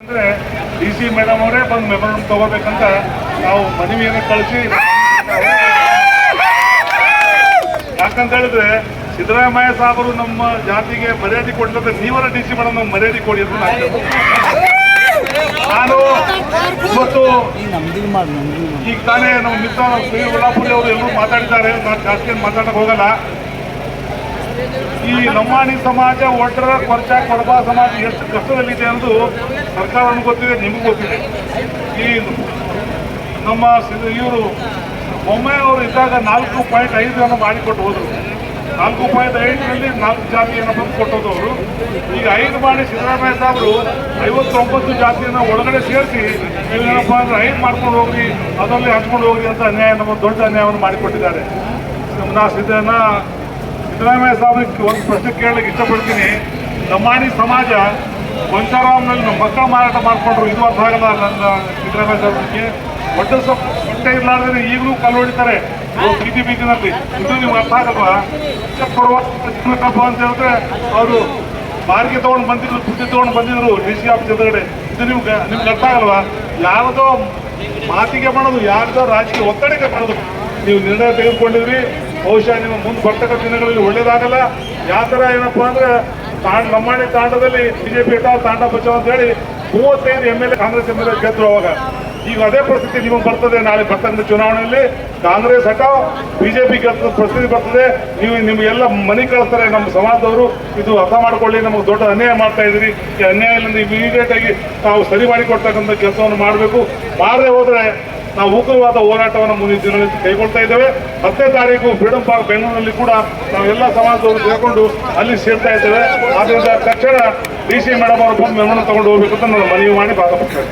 ಅಂದ್ರೆ D C madam ಅವರೇ ಬಂದು ಮೆಮೊರಂ ತಗೋಬೇಕಂತ ನಾವು ಮನವಿಯನ್ನು ಕಳಿಸಿ. ಯಾಕಂತ ಹೇಳಿದ್ರೆ ಸಿದ್ದರಾಮಯ್ಯ ಸಾಹೇಬರು ನಮ್ಮ ಜಾತಿಗೆ ಮರ್ಯಾದೆ ಕೊಡ್ತಾರೆ ನೀವರ ಡಿ ಸಿ ಮೇಡಮ್ ನಮ್ಗೆ ಮರ್ಯಾದೆ ಕೊಡಿ ಅಂತ ನಾನು ಇವತ್ತು ಈಗ ತಾನೇ ನಮ್ಮ ಮಿತ್ರ ಶ್ರೀ ಅವರು ಎಲ್ಲರೂ ಮಾತಾಡಿದ್ದಾರೆ. ನಾನು ಜಾಸ್ತಿ ಮಾತಾಡಕ್ ಹೋಗಲ್ಲ. ಈ ಲಂಬಾಣಿ ಸಮಾಜ ಒಟ್ಟರ ಕೊರ್ಚ ಕೊಡಬ ಸಮಾಜ ಎಷ್ಟು ಕಷ್ಟದಲ್ಲಿದೆ ಎಂದು ಸರ್ಕಾರನೂ ಗೊತ್ತಿದೆ, ನಿಮಗೂ ಗೊತ್ತಿದೆ. ಈ ನಮ್ಮ ಇವರು ಒಮ್ಮೆ ಅವರು ಇದ್ದಾಗ ನಾಲ್ಕು ಪಾಯಿಂಟ್ ಐದನ್ನು ಮಾಡಿಕೊಟ್ಟು ಹೋದರು. ನಾಲ್ಕು ಪಾಯಿಂಟ್ ಐದರಲ್ಲಿ ನಾಲ್ಕು ಜಾತಿಯನ್ನು ಬಂದು ಕೊಟ್ಟೋದು ಅವರು. ಈಗ ಐದು ಮಾಡಿ ಸಿದ್ದರಾಮಯ್ಯ ಸಾಹೇಬರು ಐವತ್ತೊಂಬತ್ತು ಜಾತಿಯನ್ನು ಒಳಗಡೆ ಸೇರಿಸಿ ಏನಪ್ಪ ಅಂದ್ರೆ ಐದು ಮಾಡ್ಕೊಂಡು ಹೋಗ್ರಿ, ಅದರಲ್ಲಿ ಹಂಚ್ಕೊಂಡು ಹೋಗ್ರಿ ಅಂತ ಅನ್ಯಾಯ, ನಮ್ಮ ದೊಡ್ಡ ಅನ್ಯಾಯವನ್ನು ಮಾಡಿಕೊಟ್ಟಿದ್ದಾರೆ. ನಾ ಸಿದ್ದನ ಸಿದ್ದರಾಮಯ್ಯ ಸಾಹೇಬ್ರಿಗೆ ಒಂದು ಪ್ರಶ್ನೆ ಕೇಳಲಿಕ್ಕೆ ಇಷ್ಟಪಡ್ತೀನಿ. ಲಂಬಾಣಿ ಸಮಾಜ ಗೊಂಚಾರಾಮ್ನಲ್ಲಿ ನಮ್ಮ ಮಕ್ಕಳ ಮಾರಾಟ ಮಾಡಿಕೊಂಡ್ರು. ಇದು ಅರ್ಥ ಆಗಲ್ಲ ನನ್ನ ಸಿದ್ದರಾಮಯ್ಯ ಸಾಹೇಬ್ರಿಗೆ. ಸೊಪ್ಪು, ಹೊಟ್ಟೆ ಇರಲಾರ್ದೇ ಈಗಲೂ ಕಲ್ಲು ಹೊಡಿತಾರೆ ಬೀದಿ ಬೀದಿನಲ್ಲಿ. ಇದು ನಿಮ್ಗೆ ಅರ್ಥ ಆಗಲ್ವಾ? ಕೊಡುವ ಅಂತ ಹೇಳಿದ್ರೆ ಅವರು ಬಾರಿಗೆ ತೊಗೊಂಡು ಬಂದಿದ್ರು ಸುದ್ದಿ ತೊಗೊಂಡು ಬಂದಿದ್ರು, ಡಿ ಸಿ ಆಫೀಸ್ ಎದುರುಗಡೆ. ಇದು ನಿಮ್ಗೆ ನಿಮ್ಗೆ ಅರ್ಥ ಆಗಲ್ವಾ? ಯಾರದೋ ಮಾತಿಗೆ ಮಾಡೋದು, ಯಾರದೋ ರಾಜಕೀಯ ಒತ್ತಡಕ್ಕೆ ಮಾಡೋದು. ನೀವು ನಿರ್ಣಯ ತೆಗೆದುಕೊಂಡಿದ್ರಿ. ಬಹುಶಃ ನಿಮ್ಮ ಮುಂದೆ ಬರ್ತಕ್ಕಂಥ ದಿನಗಳಲ್ಲಿ ಒಳ್ಳೇದಾಗಲ್ಲ. ಯಾವ ಥರ ಏನಪ್ಪಾ ಅಂದ್ರೆ, ತಾಂಡ ಲಂಬಾಣಿ ತಾಂಡದಲ್ಲಿ ಬಿಜೆಪಿ ಇಟ್ಟ ತಾಂಡ ಬಚಾವ್ ಅಂತ ಹೇಳಿ ಮೂವತ್ತೈದು M L A Congress M L A ಗೆದ್ರು ಅವಾಗ. ಈಗ ಅದೇ ಪರಿಸ್ಥಿತಿ ನಿಮಗೆ ಬರ್ತದೆ ನಾಳೆ ಬರ್ತಕ್ಕಂಥ ಚುನಾವಣೆಯಲ್ಲಿ. ಕಾಂಗ್ರೆಸ್ ಹಟಾವ್ ಬಿಜೆಪಿ ಗೆದ್ದ ಪರಿಸ್ಥಿತಿ ಬರ್ತದೆ. ನೀವು ನಿಮಗೆಲ್ಲ ಮನೆ ಕಳಿಸ್ತಾರೆ, ನಮ್ಮ ಸಮಾಜದವರು. ಇದು ಅರ್ಥ ಮಾಡ್ಕೊಳ್ಳಿ, ನಮಗೆ ದೊಡ್ಡ ಅನ್ಯಾಯ ಮಾಡ್ತಾ ಇದ್ದೀರಿ. ಈ ಅನ್ಯಾಯದಿಂದ ಇಮಿಡಿಯೇಟ್ ಆಗಿ ನಾವು ಸರಿ ಮಾಡಿಕೊಡ್ತಕ್ಕಂಥ ಕೆಲಸವನ್ನು ಮಾಡಬೇಕು. ಮಾಡದೆ ಹೋದ್ರೆ ನಾವು ಉಗ್ರವಾದ ಹೋರಾಟವನ್ನು ಮುಂದಿನ ದಿನಗಳಲ್ಲಿ ಕೈಗೊಳ್ತಾ ಇದ್ದೇವೆ. ಹತ್ತನೇ ತಾರೀಕು ಫ್ರೀಡಂ ಪಾರ್ಕ್ ಬೆಂಗಳೂರಿನಲ್ಲಿ ಕೂಡ ನಾವೆಲ್ಲ ಸಮಾಜದವರು ಸೇರಿಕೊಂಡು ಅಲ್ಲಿ ಸೇರ್ತಾ ಇದ್ದೇವೆ. ಆದ್ದರಿಂದ ತಕ್ಷಣ ಡಿ ಸಿ ಮೇಡಮ್ ಅವರು ಬಂದು ಮೆಮೊರಂ ತಗೊಂಡು ಹೋಗ್ಬೇಕು ಅಂತ ನಾನು ಮನವಿ ಮಾಡಿ ಭಾಗವಹಿಸ್ತೇನೆ